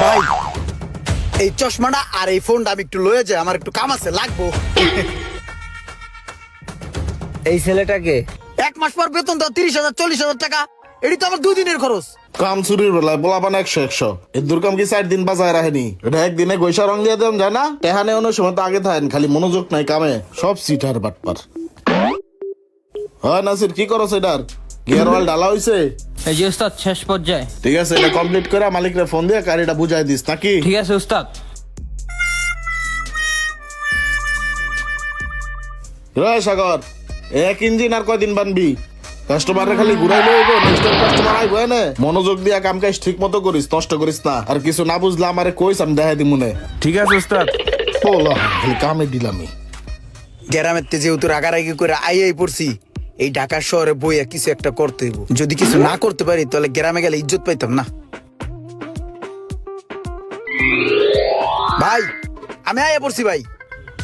ভাই এই চশমাটা আর এই ফোনটা আমি একটু লয়ে যাই আমার একটু কাম আছে লাগবো। এই ছেলেটাকে? এক মাস পর বেতন দাও তিরিশ হাজার চল্লিশ হাজার টাকা। এটি তো আমার দুদিনের খরচ। কাম চুরির বেলায় বলাবান একশো একশো। এই দুর্গম কি চার দিন বাজায় রাখেনি? এটা একদিনে গৈসা রং দিয়ে দেন যায় না? টেহানে অন্য সময় তো আগে থাকেন খালি মনোযোগ নাই কামে। সব সিটার বাটপার। হয় নাসির কি করো সেটার? গিয়ার ওয়াল ডালা হইছে? এই যে উস্তাদ শেষ পর্যায়ে। ঠিক আছে এটা কমপ্লিট করে মালিকরে ফোন দিয়ে গাড়িটা বুঝাই দিস নাকি? ঠিক আছে উস্তাদ। রে সাগর এক ইঞ্জিন আর কয়দিন বানবি? কাস্টমারে খালি ঘুরাইলে হইব নেক্সট টাইম কাস্টমার আইব এনে। মনোযোগ দিয়া কাম কাজ ঠিক মতো করিস নষ্ট করিস না। আর কিছু না বুঝলে আমারে কইস আমি দেখাই দিই মনে ঠিক আছে উস্তাদ। বলো খালি কামে দিলামি। গ্রামের তে যেহেতু রাগারাগি করে আইয়াই পড়ছি এই ঢাকা শহরে বইয়া কিছু একটা করতে হইব। যদি কিছু না করতে পারি, তাহলে গ্রামে গেলে ইজ্জত পাইতাম না। ভাই, আমি আইয়া পড়ছি ভাই।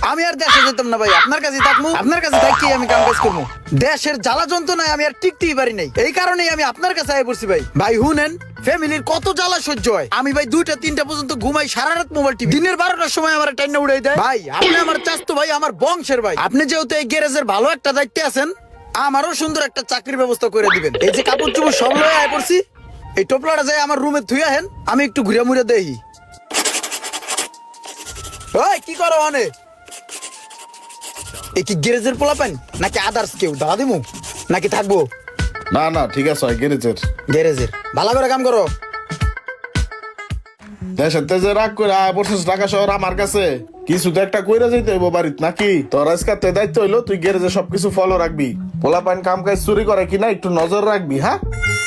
আমি আর দেশে যেতাম না ভাই। আপনার কাছে থাকব, আপনার কাছে থাকি আমি কাম কাজ করব। দেশের জ্বালা যন্ত্রণায় আমি আর টিকতেই পারি নাই। এই কারণেই আমি আপনার কাছে আইয়া পড়ছি ভাই। ভাই হুনেন ফ্যামিলির কত জ্বালা সহ্য হয়। আমি ভাই দুইটা, তিনটা পর্যন্ত ঘুমাই সারা রাত মোবাইল টিভি। দিনের বারোটার সময় আমার টাইনা উড়াই দেয়। ভাই, আপনি আমার চাস্তো ভাই, আমার বংশের ভাই। আপনি যেহেতু এই গ্যারেজের ভালো একটা দায়িত্বে আছেন আমারও সুন্দর একটা চাকরির ব্যবস্থা করে দিবেন। এই যে কাপড় চুপড় সব লয়ে আয় পড়ছি এই টোপলাটা যাই আমার রুমে থুই আহেন আমি একটু ঘুরে মুড়ে দেই ওই কি করো অনেক এ কি গ্যারেজের পোলা পান নাকি আদার্স কেউ? দাদা দিমু? নাকি থাকব? না না ঠিক আছে গেরেজের গ্যারেজের। ভালো করে কাম করো। দেশের তেজে রাগ করে আয় পড়ছিস ঢাকা শহর আমার কাছে। কিছু তো একটা কইরা যাইতে হইব বাড়িত নাকি? তোর আজকে তে দায়িত্ব হইল তুই গ্যারেজে সবকিছু ফলো রাখবি। পোলা পাইন কাম কাজ চুরি করে কিনা একটু নজর রাখবি হ্যাঁ?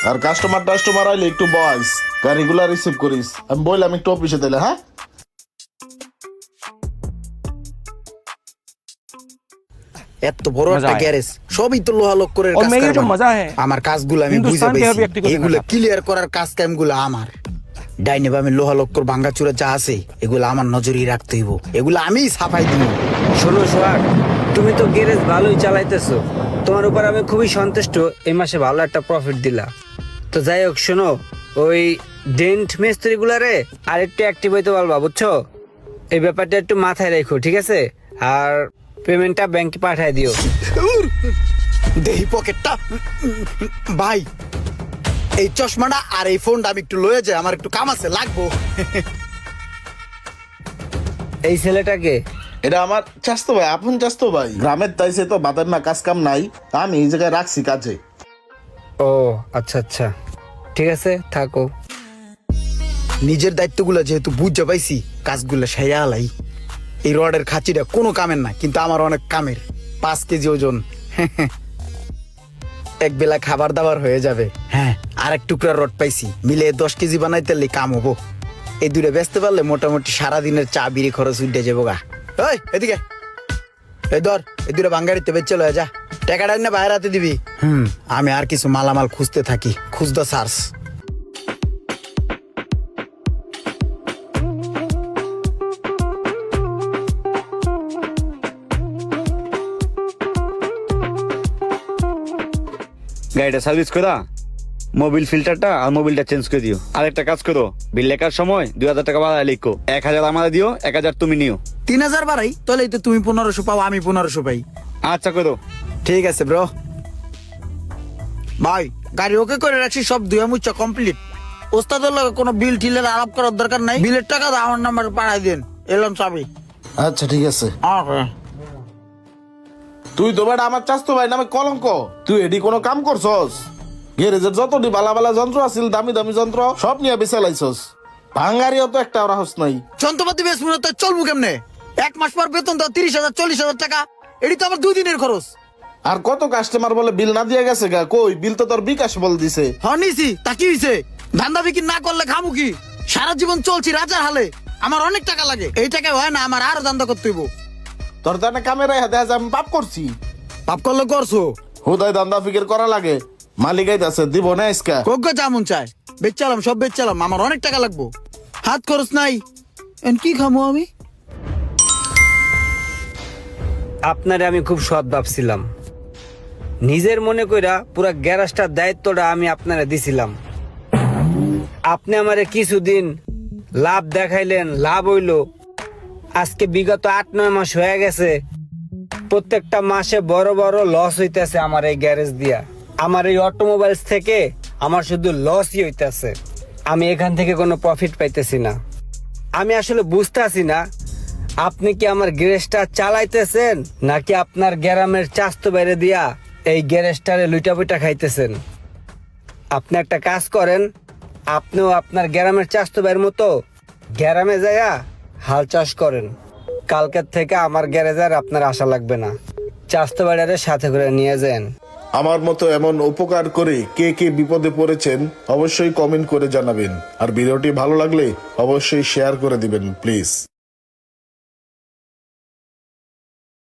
আর কাস্টমার টাস্টমার আইলে একটু বয়স গাড়িগুলা রিসিভ করিস। আমি বললাম একটু অফিসে দিলে হ্যাঁ? এত বড় একটা গ্যারেজ সবই তো করে আমার কাজগুলো আমি বুঝে পেয়েছি। এগুলো ক্লিয়ার করার কাজ আমার। ডাইনে বামে লোহা লক্কর ভাঙ্গা চূড়া যা আছে এগুলো আমার নজরেই রাখতে হইব। এগুলো আমি সাফাই দিব। শোনো সোহাগ তুমি তো গ্যারেজ ভালোই চালাইতেছো। তোমার উপর আমি খুবই সন্তুষ্ট এই মাসে ভালো একটা প্রফিট দিলা। তো যাই হোক শোনো ওই ডেন্ট মিস্ত্রি গুলারে আর একটু অ্যাক্টিভ হইতে পারবা বুঝছ? এই ব্যাপারটা একটু মাথায় রেখো ঠিক আছে? আর পেমেন্টটা ব্যাংকে পাঠায় দিও! দেহি পকেটটা। ভাই এই চশমাটা আর এই ফোনটা আমি একটু লয়ে যাই আমার একটু কাম আছে লাগবো। এই ছেলেটাকে এটা আমার চাস্তো ভাই আপন চাস্তো ভাই। গ্রামের তাইছে তো বাদের না কাজ কাম নাই। আমি এই জায়গায় রাখছি কাজে। ও আচ্ছা আচ্ছা। ঠিক আছে থাকো। নিজের দায়িত্বগুলো যেহেতু বুঝতে পাইছি কাজগুলো সেয়া আলাই এই রডের খাঁচিটা কোনো কামের না কিন্তু আমার অনেক কামের। পাঁচ কেজি ওজন। এক বেলা খাবার দাবার হয়ে যাবে। হ্যাঁ আর এক টুকরা রড পাইছি। মিলে দশ কেজি বানাইতে কাম হব। এই দূরে বেচতে পারলে মোটামুটি সারাদিনের চা বিড়ি খরচ উঠে যাব গা। ওই এদিকে। এই ধর এই দূরে বাঙ্গাড়িতে বেচে লয়ে যা। টাকাটা না বাইরে হাতে দিবি। হুম। আমি আর কিছু মালামাল খুঁজতে থাকি। খুঁজতে সার্স। গাড়িটা সার্ভিস করা। মোবিল ফিল্টারটা আর মোবিলটা চেঞ্জ করে দিও। আর একটা কাজ করো। বিল লেখার সময় দুই হাজার টাকা ভাড়া লিখো। এক হাজার আমার দিও এক হাজার তুমি নিও। তিন হাজার বাড়াই তাহলে তো তুমি পনেরোশো পাও আমি পনেরোশো পাই। আচ্ছা করো ঠিক আছে ব্রো ভাই গাড়ি ওকে করে রাখছি সব দুয়া মুচ্ছা কমপ্লিট ওস্তাদের লগে কোনো বিল টিলের আলাপ করার দরকার নাই। বিলের টাকা দাও আমার নাম্বার পাঠাই দেন। এলাম চাবি আচ্ছা ঠিক আছে। তুই তো বেটা আমার চাস্তো ভাই নামে কলঙ্ক। তুই এডি কোনো কাম করছস? গ্যারেজের যতটি বালা বালা যন্ত্র আছিল দামি দামি যন্ত্র সব নিয়ে বেছে লাইছস। ভাঙ্গারিও তো একটা রাহস নাই। যন্ত্রপাতি বেশ মনে তো চলবো কেমনে? এক মাস পর বেতন দাও তিরিশ হাজার চল্লিশ হাজার টাকা। এটি তো আমার দুই দিনের খরচ। আর কত কাস্টমার বলে বিল না দিয়ে গেছে গা? কই? বিল তো তোর বিকাশ বল দিছে। হনিছি তা কি হইছে? ধান্দা বিক্রি না করলে খামু কি? সারা জীবন চলছি রাজার হালে। আমার অনেক টাকা লাগে। এই টাকা হয় না আমার আরও ধান্দা করতে হইব। তোর একটা ক্যামেরা হাতে আছে আমি পাপ করছি। পাপ করলে করছ? হুদায় দান্দা ফিকির করা লাগে। মালিক আইতাছে দিব না ইসকা কোক যেমন চাই বেচালাম সব বেচালাম আমার অনেক টাকা লাগবো। হাত খরচ নাই। এন কি খামো আমি? আপনারে আমি খুব সৎ ভাবছিলাম। নিজের মনে কইরা পুরা গ্যারাজটার দায়িত্বটা আমি আপনারা দিছিলাম। আপনি আমারে কিছুদিন লাভ দেখাইলেন, লাভ হইল। আজকে বিগত আট, নয় মাস হয়ে গেছে। প্রত্যেকটা মাসে বড় বড় লস হইতেছে আমার এই গ্যারেজ দিয়া। আমার এই অটোমোবাইলস থেকে আমার শুধু লসই হইতেছে। আমি এখান থেকে কোনো প্রফিট পাইতেছি না। আমি আসলে বুঝতেছি না আপনি কি আমার গ্যারেজটা চালাইতেছেন? নাকি আপনার গ্যারামের চাস্ত বেড়ে দিয়া এই গ্যারেজটারে লুইটা পুইটা খাইতেছেন? আপনি একটা কাজ করেন, আপনিও আপনার গ্রামের চাষতো ভাইয়ের মতো গ্রামে যায়া হাল চাষ করেন। কালকের থেকে আমার গ্যারেজে আর আপনার আশা লাগবে না। চাষতো বাড়িয়ারে সাথে করে নিয়ে যান। আমার মতো এমন উপকার করে কে কে বিপদে পড়েছেন অবশ্যই কমেন্ট করে জানাবেন। আর ভিডিওটি ভালো লাগলে অবশ্যই শেয়ার করে দিবেন, প্লিজ।